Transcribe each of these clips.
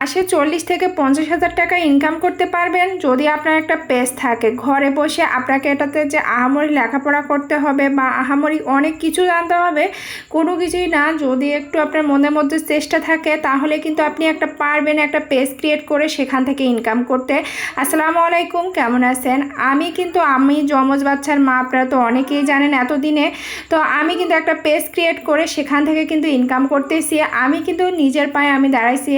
মাসে চল্লিশ থেকে পঞ্চাশ হাজার টাকা ইনকাম করতে পারবেন যদি আপনার একটা পেজ থাকে। ঘরে বসে আপনাকে এটাতে যে আহামরি লেখাপড়া করতে হবে বা আহামরি অনেক কিছু জানতে হবে, কোনো কিছুই না। যদি একটু আপনার মনের মধ্যে চেষ্টা থাকে, তাহলে কিন্তু আপনি একটা পারবেন একটা পেজ ক্রিয়েট করে সেখান থেকে ইনকাম করতে। আসসালামু আলাইকুম, কেমন আছেন? আমি কিন্তু, আমি যমজ বাচ্চার মা, আপনারা তো অনেকেই জানেন এতদিনে। তো আমি কিন্তু একটা পেজ ক্রিয়েট করে সেখান থেকে কিন্তু ইনকাম করতেছি। আমি কিন্তু নিজের পায়ে আমি দাঁড়াইছি।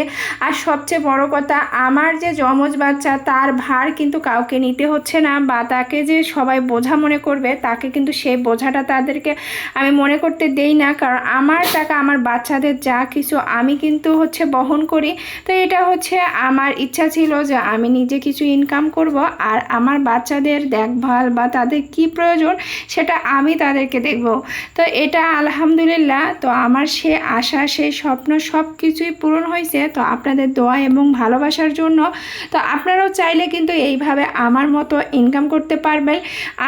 আর সবচেয়ে বড় কথা, আমার যে যমজ বাচ্চা, তার ভার কিন্তু কাউকে নিতে হচ্ছে না বা তাকে যে সবাই বোঝা মনে করবে, তাকে কিন্তু সেই বোঝাটা তাদেরকে আমি মনে করতে দেই না। কারণ আমার টাকা, আমার বাচ্চাদের যা কিছু আমি কিন্তু হচ্ছে বহন করি। তো এটা হচ্ছে আমার ইচ্ছা ছিল যে আমি নিজে কিছু ইনকাম করব আর আমার বাচ্চাদের দেখভাল বা তাদের কি প্রয়োজন সেটা আমি তাদেরকে দেখব। তো এটা আলহামদুলিল্লাহ। তো আমার সে আশা সেই স্বপ্ন সব কিছুই পূরণ হয়েছে। তো আপনাদের দোয়া এবং ভালোবাসার জন্য। তো আপনারাও চাইলে কিন্তু এইভাবে আমার মতো ইনকাম করতে পারবেন।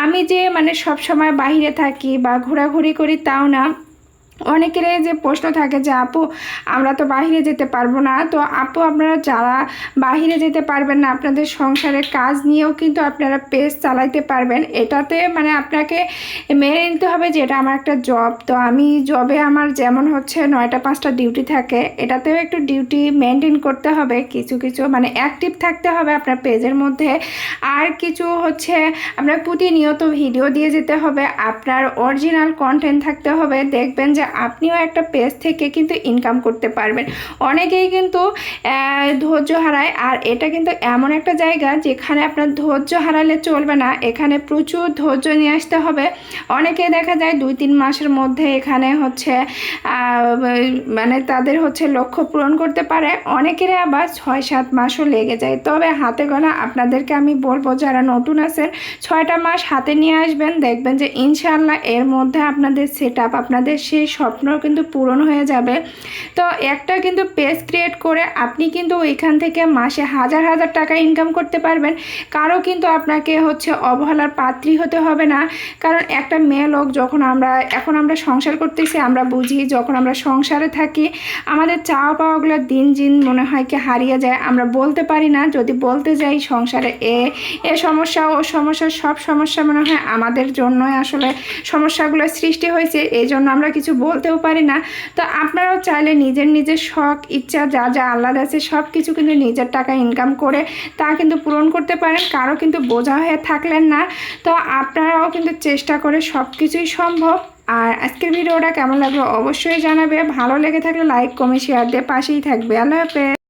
আমি যে মানে সব সময় বাইরে থাকি বা ঘোরাঘুরি করি তাও না। অনেকেরই যে প্রশ্ন থাকে যে, আপু, আমরা তো বাইরে যেতে পারব না। তো আপু, আপনারা যারা বাইরে যেতে পারবেন না, আপনাদের সংসারের কাজ নিয়েও কিন্তু আপনারা পেজ চালাইতে পারবেন। এটাতে মানে আপনাকে মেনে নিতে হবে যে, এটা আমার একটা জব। তো আমি জবে আমার যেমন হচ্ছে নয়টা, পাঁচটা ডিউটি থাকে, এটাতেও একটু ডিউটি মেনটেন করতে হবে। কিছু কিছু মানে অ্যাক্টিভ থাকতে হবে আপনার পেজের মধ্যে। আর কিছু হচ্ছে আপনার প্রতিনিয়ত ভিডিও দিয়ে যেতে হবে, আপনার অরিজিনাল কন্টেন্ট থাকতে হবে। দেখবেন যে আপনিও একটা পেজ থেকে কিন্তু ইনকাম করতে পারবেন। অনেকেই কিন্তু ধৈর্য হারায়। আর এটা কিন্তু এমন একটা জায়গা যেখানে আপনার ধৈর্য হারালে চলবে না। এখানে প্রচুর ধৈর্য নিয়ে আসতে হবে। অনেকে দেখা যায় দুই তিন মাসের মধ্যে এখানে হচ্ছে মানে তাদের হচ্ছে লক্ষ্য পূরণ করতে পারে। অনেকের আবার ছয় সাত মাসও লেগে যায়। তবে হাতে গোনা আপনাদেরকে আমি বলব, যারা নতুন আছেন, ছয়টা মাস হাতে নিয়ে আসবেন। দেখবেন যে ইনশাল্লাহ এর মধ্যে আপনাদের সেট আপনাদের সেই স্বপ্ন কিন্তু পূরণ হয়ে যাবে। তো একটা কিন্তু পেজ ক্রিয়েট করে আপনি কিন্তু ওইখান থেকে মাসে হাজার হাজার টাকা ইনকাম করতে পারবেন। কারও কিন্তু আপনাকে হচ্ছে অবহেলার পাত্রী হতে হবে না। কারণ একটা মেয়ে লোক যখন আমরা, এখন আমরা সংসার করতেছি, আমরা বুঝি যখন আমরা সংসারে থাকি, আমাদের চাওয়া পাওয়াগুলো দিন দিন মনে হয় কি হারিয়ে যায়। আমরা বলতে পারি না, যদি বলতে যাই সংসারে এ এ সমস্যা, ও সমস্যা, সব সমস্যা মনে হয় আমাদের জন্যই আসলে সমস্যাগুলো সৃষ্টি হয়েছে। এই জন্য আমরা কিছু বলতেও পারি না। তো আপনারাও চাইলে নিজের নিজের শখ, ইচ্ছা, যা যা আহ্লাদ আছে সব কিছু কিন্তু নিজের টাকা ইনকাম করে তা কিন্তু পূরণ করতে পারেন, কারও কিন্তু বোঝা হয়ে থাকলেন না। তো আপনারাও কিন্তু চেষ্টা করে সব কিছুই সম্ভব। আর আজকের ভিডিওটা কেমন লাগল অবশ্যই জানাবে। ভালো লেগে থাকলে লাইক কমেন্ট শেয়ার দিয়ে পাশেই থাকবে। আল্লাহ হাফেজ।